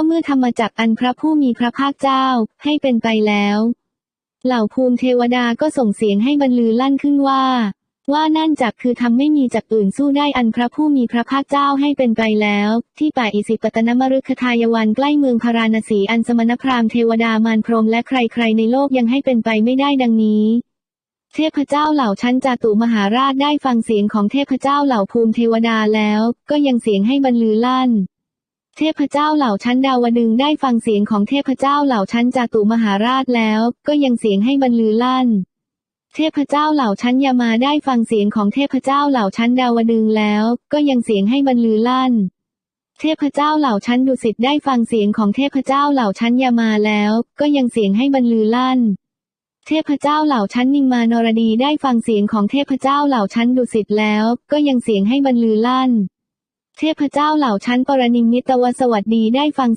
ก็เมื่อธรรมจักอันพระผู้มีพระภาคเจ้าให้เป็นไปแล้ว เหล่าภูมิเทวดาก็ส่งเสียงให้บรรลือลั่นขึ้นว่า ว่านั่นจักคือทำไม่มีจักอื่นสู้ได้อันพระผู้มีพระภาคเจ้าให้เป็นไปแล้ว ที่ป่าอิสิปตนมฤคทายวันใกล้เมืองพาราณสีอันสมณพราหมณ์เทวดามารพรมและใครๆในโลกยังให้เป็นไปไม่ได้ดังนี้เทพเจ้าเหล่าชั้นจาตุมหาราชได้ฟังเสียงของเทพเจ้าเหล่าภูมิเทวดาแล้ว ก็ยังเสียงให้บรรลือลั่น เทพเจ้าเหล่าชั้นดาวดึงได้ฟังเสียงของเทพเจ้าเหล่าชั้นจาตุมหาราชแล้ว ก็ยังเสียงให้บรรลือลั่น เทพเจ้าเหล่าชั้นยามาได้ฟังเสียงของเทพเจ้าเหล่าชั้นดาวดึงแล้ว ก็ยังเสียงให้บรรลือลั่น เทพเจ้าเหล่าชั้นดุสิตได้ฟังเสียงของเทพเจ้าเหล่าชั้นยามาแล้ว ก็ยังเสียงให้บรรลือลั่นเทพเจ้าเหล่าชั้นนิมมานรดีได้ฟังเสียงของเทพเจ้าเหล่าชั้นดุสิตแล้ว ก็ยังเสียงให้บรรลือลั่น เทพเจ้าเหล่าชั้นปรนิมมิตวสวัสดีได้ฟังเสียง